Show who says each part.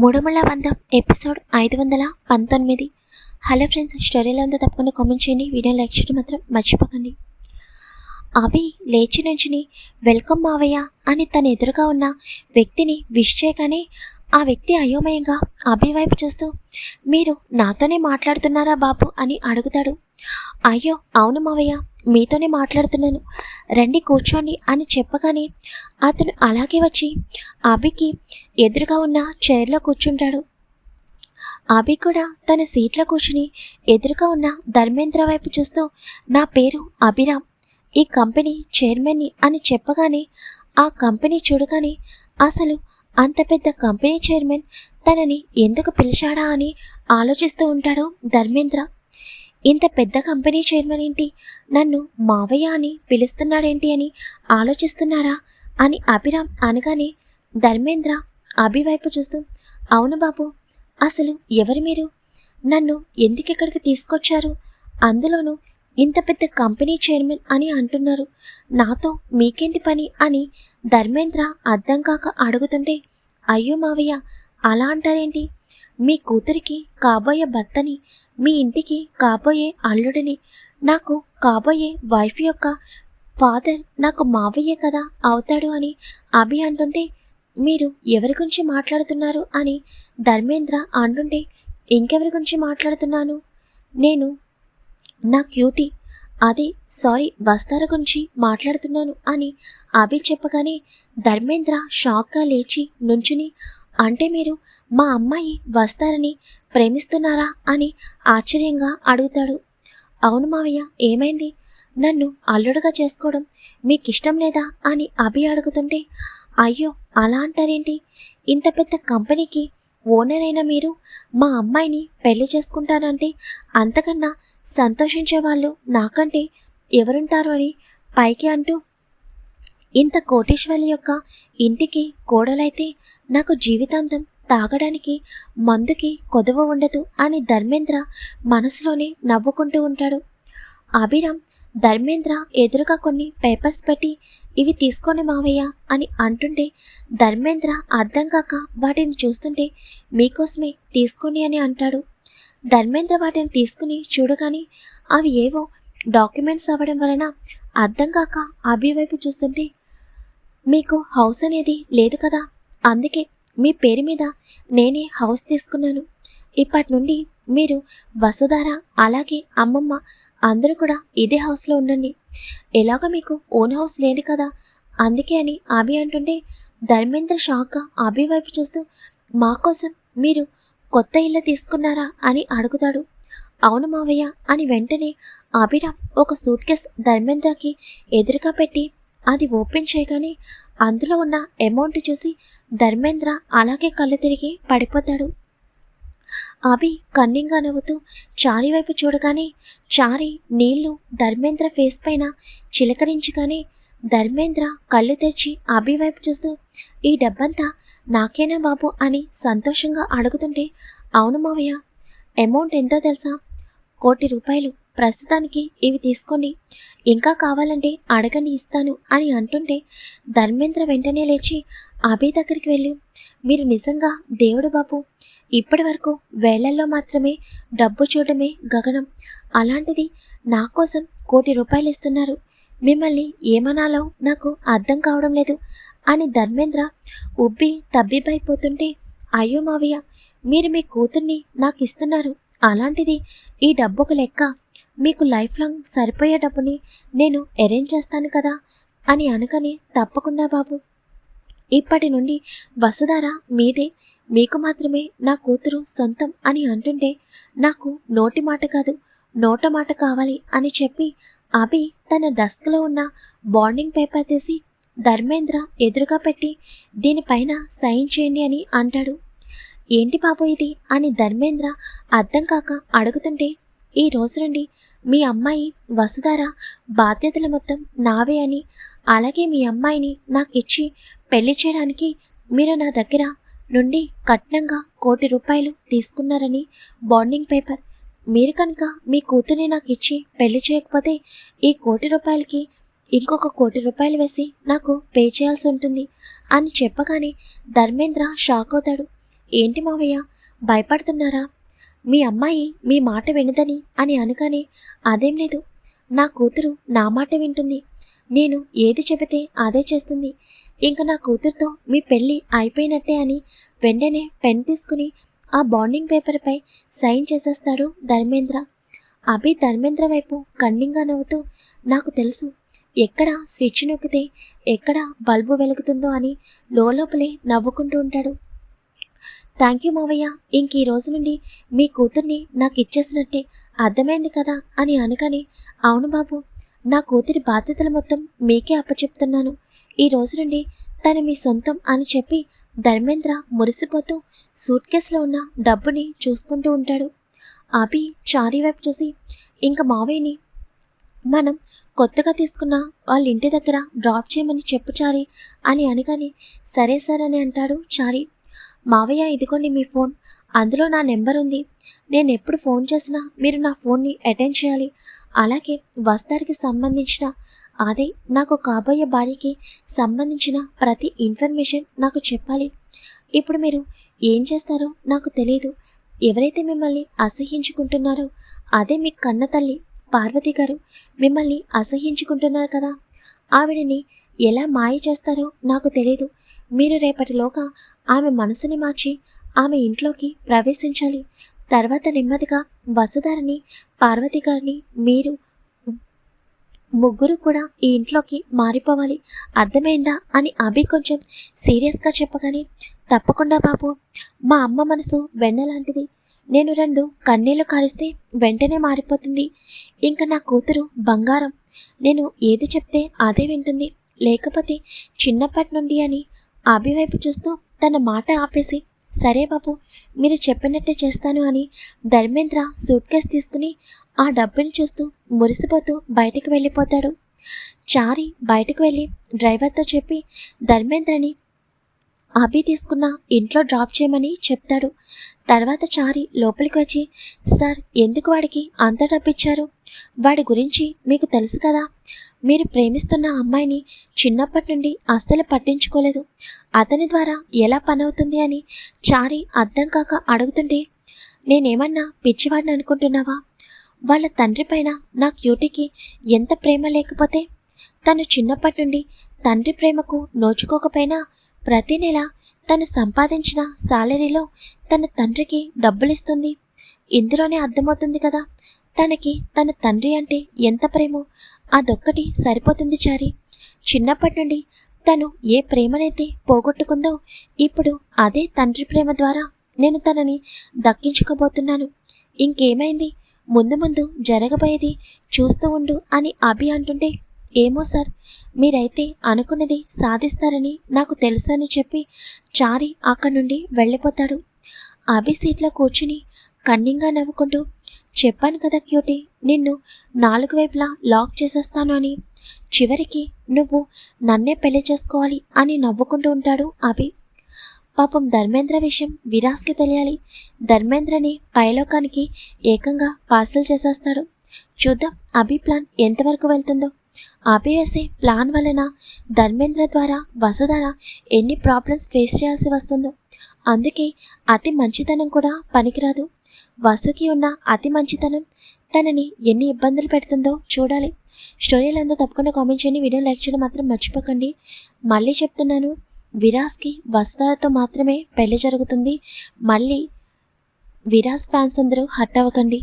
Speaker 1: మూడుమల వంద ఎపిసోడ్ ఐదు వందల పంతొమ్మిది. హలో ఫ్రెండ్స్ స్టోరీలో ఉందో తప్పకుండా కామెంట్ చేయండి. వీడియో లైక్ చేయడం మాత్రం మర్చిపోకండి. అభి లేచి నుంచుని వెల్కమ్ మావయ్య అని తన ఎదురుగా ఉన్న వ్యక్తిని విష్ చేయగానే ఆ వ్యక్తి అయోమయంగా అభి వైపు చూస్తూ మీరు నాతోనే మాట్లాడుతున్నారా బాబు? అని అడుగుతాడు. అయ్యో అవును మావయ్య. మీతోనే మాట్లాడుతున్నాను. రండి కూర్చోండి అని చెప్పగానే అతను అలాగే వచ్చి అభికి ఎదురుగా ఉన్న చైర్లో కూర్చుంటాడు. అభి కూడా తన సీట్లో కూర్చుని ఎదురుగా ఉన్న ధర్మేంద్ర వైపు చూస్తూ నా పేరు అభిరామ్ ఈ కంపెనీ చైర్మన్ని అని చెప్పగానే ఆ కంపెనీ చూడగానే అసలు అంత పెద్ద కంపెనీ చైర్మన్ తనని ఎందుకు పిలిచాడా అని ఆలోచిస్తూ ఉంటాడు ధర్మేంద్ర. ఇంత పెద్ద కంపెనీ చైర్మన్ ఏంటి? నన్ను మావయ్య అని పిలుస్తున్నాడేంటి అని ఆలోచిస్తున్నారా? అని అభిరామ్ అనగానే ధర్మేంద్ర అభి వైపు చూస్తూ అవును బాబు అసలు ఎవరు మీరు? నన్ను ఎందుకు ఇక్కడికి తీసుకొచ్చారు? అందులోనూ ఇంత పెద్ద కంపెనీ చైర్మన్ అని అంటున్నారు. నాతో మీకేంటి పని అని ధర్మేంద్ర అర్థం కాక అడుగుతుంటే అయ్యో మావయ్య అలా అంటారేంటి? మీ కూతురికి కాబోయే భర్తని మీ ఇంటికి కాబోయే అల్లుడిని నాకు కాబోయే వైఫ్ యొక్క ఫాదర్ నాకు మావయ్య కదా అవుతాడు అని అభి అంటుంటే మీరు ఎవరి గురించి మాట్లాడుతున్నారు అని ధర్మేంద్ర అంటుంటే ఇంకెవరి గురించి మాట్లాడుతున్నాను? నేను నా క్యూటీ అది సారీ బస్తార గురించి మాట్లాడుతున్నాను అని అభి చెప్పగానే ధర్మేంద్ర షాక్గా లేచి నుంచుని అంటే మీరు మా అమ్మాయి వస్తారని ప్రేమిస్తున్నారా అని ఆశ్చర్యంగా అడుగుతాడు. అవును మావయ్య ఏమైంది? నన్ను అల్లుడుగా చేసుకోవడం మీకు ఇష్టం లేదా అని అభి అడుగుతుంటే అయ్యో అలా అంటారేంటి? ఇంత పెద్ద కంపెనీకి ఓనర్ అయిన మీరు మా అమ్మాయిని పెళ్ళి చేసుకుంటానంటే అంతకన్నా సంతోషించే వాళ్ళు నాకంటే ఎవరుంటారు అని పైకి అంటూ ఇంత కోటీశ్వరి యొక్క ఇంటికి కోడలైతే నాకు జీవితాంతం తాగడానికి మందుకి కొదవ ఉండదు అని ధర్మేంద్ర మనసులోనే నవ్వుకుంటూ ఉంటాడు. అభిరామ్ ధర్మేంద్ర ఎదురుగా కొన్ని పేపర్స్ పెట్టి ఇవి తీసుకోండి మావయ్య అని అంటుంటే ధర్మేంద్ర అర్థం కాక వాటిని చూస్తుంటే మీకోసమే తీసుకోండి అని అంటాడు. ధర్మేంద్ర వాటిని తీసుకుని చూడగానే అవి ఏవో డాక్యుమెంట్స్ అవ్వడం వలన అర్థం కాక అభి వైపు చూస్తుంటే మీకు హౌస్ అనేది లేదు కదా అందుకే మీ పేరు మీద నేనే హౌస్ తీసుకున్నాను. ఇప్పటి నుండి మీరు వసుధార అలాగే అమ్మమ్మ అందరూ కూడా ఇదే హౌస్లో ఉండండి. ఎలాగో మీకు ఓన్ హౌస్ లేదు కదా. అందుకే అని అభి అంటుంటే ధర్మేంద్ర షాక్గా అభి వైపు చూస్తూ మా కోసం మీరు కొత్త ఇల్లు తీసుకున్నారా? అని అడుగుతాడు. అవును మావయ్య అని వెంటనే అభిరామ్ ఒక సూట్ కేస్ ధర్మేంద్రకి ఎదురుగా పెట్టి అది ఓపెన్ చేయగానే అందులో ఉన్న అమౌంట్ చూసి ధర్మేంద్ర అలాగే కళ్ళు తిరిగి పడిపోతాడు. అభి కన్నింగా నవ్వుతూ చారి వైపు చూడగానే చారి నీళ్ళు ధర్మేంద్ర ఫేస్ పైన చిలకరించగానే ధర్మేంద్ర కళ్ళు తెచ్చి అభి వైపు చూస్తూ ఈ డబ్బంతా నాకేనా బాబు అని సంతోషంగా అడుగుతుంటే అవును మావయ్య అమౌంట్ ఎంతో తెలుసా? కోటి రూపాయలు. ప్రస్తుతానికి ఇవి తీసుకోండి. ఇంకా కావాలంటే అడగండి ఇస్తాను అని అంటుంటే ధర్మేంద్ర వెంటనే లేచి అభి దగ్గరికి వెళ్ళి. మీరు నిజంగా దేవుడు బాబు. ఇప్పటి వరకు వేళ్ళల్లో మాత్రమే డబ్బు చూడమే గగనం. అలాంటిది నా కోసం కోటి రూపాయలు ఇస్తున్నారు. మిమ్మల్ని ఏమనాలో నాకు అర్థం కావడం లేదు అని ధర్మేంద్ర ఉబ్బి తబ్బిబ్బైపోతుంటే అయ్యో మావయ్య మీరు మీ కూతుర్ని నాకు ఇస్తున్నారు. అలాంటిది ఈ డబ్బుకు లెక్క మీకు లైఫ్ లాంగ్ సరిపోయే డబ్బుని నేను అరేంజ్ చేస్తాను కదా అని అనగానే తప్పకుండా బాబు. ఇప్పటి నుండి వసుధార మీదే మీకు మాత్రమే నా కూతురు సొంతం అని అంటుంటే నాకు నోటి మాట కాదు నోట మాట కావాలి అని చెప్పి అభి తన డస్క్లో ఉన్న బాండింగ్ పేపర్ తీసి ధర్మేంద్ర ఎదురుగా పెట్టి దీనిపైన సైన్ చేయండి అని అంటాడు. ఏంటి బాబు ఇది అని ధర్మేంద్ర అర్థం కాక అడుగుతుంటే ఈ రోజు నుండి మీ అమ్మాయి వసుధార బాధ్యతలు మొత్తం నావే అని అలాగే మీ అమ్మాయిని నాకు ఇచ్చి పెళ్ళి చేయడానికి మీరు నా దగ్గర నుండి కట్నంగా కోటి రూపాయలు తీసుకున్నారని బాండింగ్ పేపర్. మీరు కనుక మీ కూతుర్ని నాకు ఇచ్చి పెళ్ళి చేయకపోతే ఈ కోటి రూపాయలకి ఇంకొక కోటి రూపాయలు వేసి నాకు పే చేయాల్సి ఉంటుంది అని చెప్పగానే ధర్మేంద్ర షాక్ అవుతాడు. ఏంటి మావయ్య భయపడుతున్నారా? మీ అమ్మాయి మీ మాట వినదని అని అనగానే అదేం లేదు. నా కూతురు నా మాట వింటుంది. నేను ఏది చెబితే అదే చేస్తుంది. ఇంక నా కూతురుతో మీ పెళ్ళి అయిపోయినట్టే అని వెంటనే పెన్ తీసుకుని ఆ బాండింగ్ పేపర్పై సైన్ చేసేస్తాడు ధర్మేంద్ర. అభి ధర్మేంద్ర వైపు కన్నింగా నవ్వుతూ నాకు తెలుసు. ఎక్కడ స్విచ్ నొక్కితే ఎక్కడ బల్బు వెలుగుతుందో అని లోపలే నవ్వుకుంటూ ఉంటాడు. థ్యాంక్ యూ మావయ్య ఇంక ఈ రోజు నుండి మీ కూతుర్ని నాకు ఇచ్చేసినట్టే అర్థమైంది కదా అని అనగానే అవును బాబు నా కూతురి బాధ్యతలు మొత్తం మీకే అప్పచెప్తున్నాను. ఈ రోజు నుండి తను మీ సొంతం అని చెప్పి ధర్మేంద్ర మురిసిపోతూ సూట్ కేసులో ఉన్న డబ్బుని చూసుకుంటూ ఉంటాడు. అభి చారీ వైపు చూసి ఇంక మావయ్యని మనం కొత్తగా తీసుకున్న వాళ్ళ ఇంటి దగ్గర డ్రాప్ చేయమని చెప్పు చారి అని అనగానే సరే సార్ అని అంటాడు చారి. మావయ్య ఇదిగోండి మీ ఫోన్. అందులో నా నెంబర్ ఉంది. నేను ఎప్పుడు ఫోన్ చేసినా మీరు నా ఫోన్ని అటెండ్ చేయాలి. అలాగే వస్తారికి సంబంధించిన అదే నాకు కాబోయే భార్యకి సంబంధించిన ప్రతి ఇన్ఫర్మేషన్ నాకు చెప్పాలి. ఇప్పుడు మీరు ఏం చేస్తారో నాకు తెలియదు ఎవరైతే మిమ్మల్ని అసహ్యించుకుంటున్నారో అదే మీ కన్న తల్లి పార్వతి గారు మిమ్మల్ని అసహ్యించుకుంటున్నారు కదా. ఆవిడని ఎలా మాయ చేస్తారో నాకు తెలియదు మీరు రేపటిలోగా ఆమె మనసుని మార్చి ఆమె ఇంట్లోకి ప్రవేశించాలి. తర్వాత నెమ్మదిగా వసుధారిని పార్వతి గారిని మీరు ముగ్గురు కూడా ఈ ఇంట్లోకి మారిపోవాలి. అర్థమైందా? అని అభి కొంచెం సీరియస్గా చెప్పగానే తప్పకుండా బాబు మా అమ్మ మనసు వెన్నలాంటిది. నేను రెండు కన్నీళ్ళు కారిస్తే వెంటనే మారిపోతుంది. ఇంకా నా కూతురు బంగారం. నేను ఏది చెప్తే అదే వింటుంది. లేకపోతే చిన్నప్పటి నుండి అని అభివైపు చూస్తూ తన మాట ఆపేసి సరే బాబు మీరు చెప్పినట్టే చేస్తాను అని ధర్మేంద్ర సూట్ కేస్ తీసుకుని ఆ డబ్బుని చూస్తూ మురిసిపోతూ బయటికి వెళ్ళిపోతాడు. చారి బయటకు వెళ్ళి డ్రైవర్తో చెప్పి ధర్మేంద్రని అభి తీసుకున్న ఇంట్లో డ్రాప్ చేయమని చెప్తాడు. తర్వాత చారి లోపలికి వచ్చి సార్ ఎందుకు వాడికి అంత డబ్బిచ్చారు? వాడి గురించి మీకు తెలుసు కదా. మీరు ప్రేమిస్తున్న అమ్మాయిని చిన్నప్పటి నుండి అస్సలు పట్టించుకోలేదు. అతని ద్వారా ఎలా పనవుతుంది అని చారి అర్థం కాక అడుగుతుంటే నేనేమన్నా పిచ్చివాడిని అనుకుంటున్నావా? వాళ్ళ తండ్రి పైన నా క్యూటీకి ఎంత ప్రేమ లేకపోతే తను చిన్నప్పటి నుండి తండ్రి ప్రేమకు నోచుకోకపోయినా ప్రతి నెల తను సంపాదించిన శాలరీలో తన తండ్రికి డబ్బులిస్తుంది. ఇందులోనే అర్థమవుతుంది కదా. తనకి తన తండ్రి అంటే ఎంత ప్రేమో అదొక్కటి సరిపోతుంది చారి. చిన్నప్పటి నుండి తను ఏ ప్రేమనైతే పోగొట్టుకుందో ఇప్పుడు అదే తండ్రి ప్రేమ ద్వారా నేను తనని దక్కించుకోబోతున్నాను. ఇంకేమైంది? ముందు ముందు జరగబోయేది చూస్తూ ఉండు అని అభి అంటుంటే ఏమో సార్ మీరైతే అనుకున్నది సాధిస్తారని నాకు తెలుసు అని చెప్పి చారి అక్కడి నుండి వెళ్ళిపోతాడు. అభి సీట్లో కూర్చుని కన్నింగా నవ్వుకుంటూ చెప్పాను కదా క్యూటీ నిన్ను నాలుగు వైపులా లాక్ చేసేస్తాను అని. చివరికి నువ్వు నన్నే పెళ్ళి చేసుకోవాలి అని నవ్వుకుంటూ ఉంటాడు అభి. పాపం ధర్మేంద్ర విషయం విరాస్కి తెలియాలి. ధర్మేంద్రని పైలోకానికి ఏకంగా పార్సల్ చేసేస్తాడు. చూద్దాం అభి ప్లాన్ ఎంతవరకు వెళ్తుందో. అభి వేసే ప్లాన్ వలన ధర్మేంద్ర ద్వారా వసుధార ఎన్ని ప్రాబ్లమ్స్ ఫేస్ చేయాల్సి వస్తుందో. అందుకే అతి మంచితనం కూడా పనికిరాదు. వసుకి ఉన్న అతి మంచితనం. తనని ఎన్ని ఇబ్బందులు పెడుతుందో చూడాలి. స్టోరీలంతా తప్పకుండా కామెంట్ చేయండి. వీడియో లైక్ చేయడం మాత్రం మర్చిపోకండి. మళ్ళీ చెప్తున్నాను విరాస్కి వసుధారతో మాత్రమే పెళ్ళి జరుగుతుంది. మళ్ళీ విరాస్ ఫ్యాన్స్ అందరూ హట్ అవ్వకండి.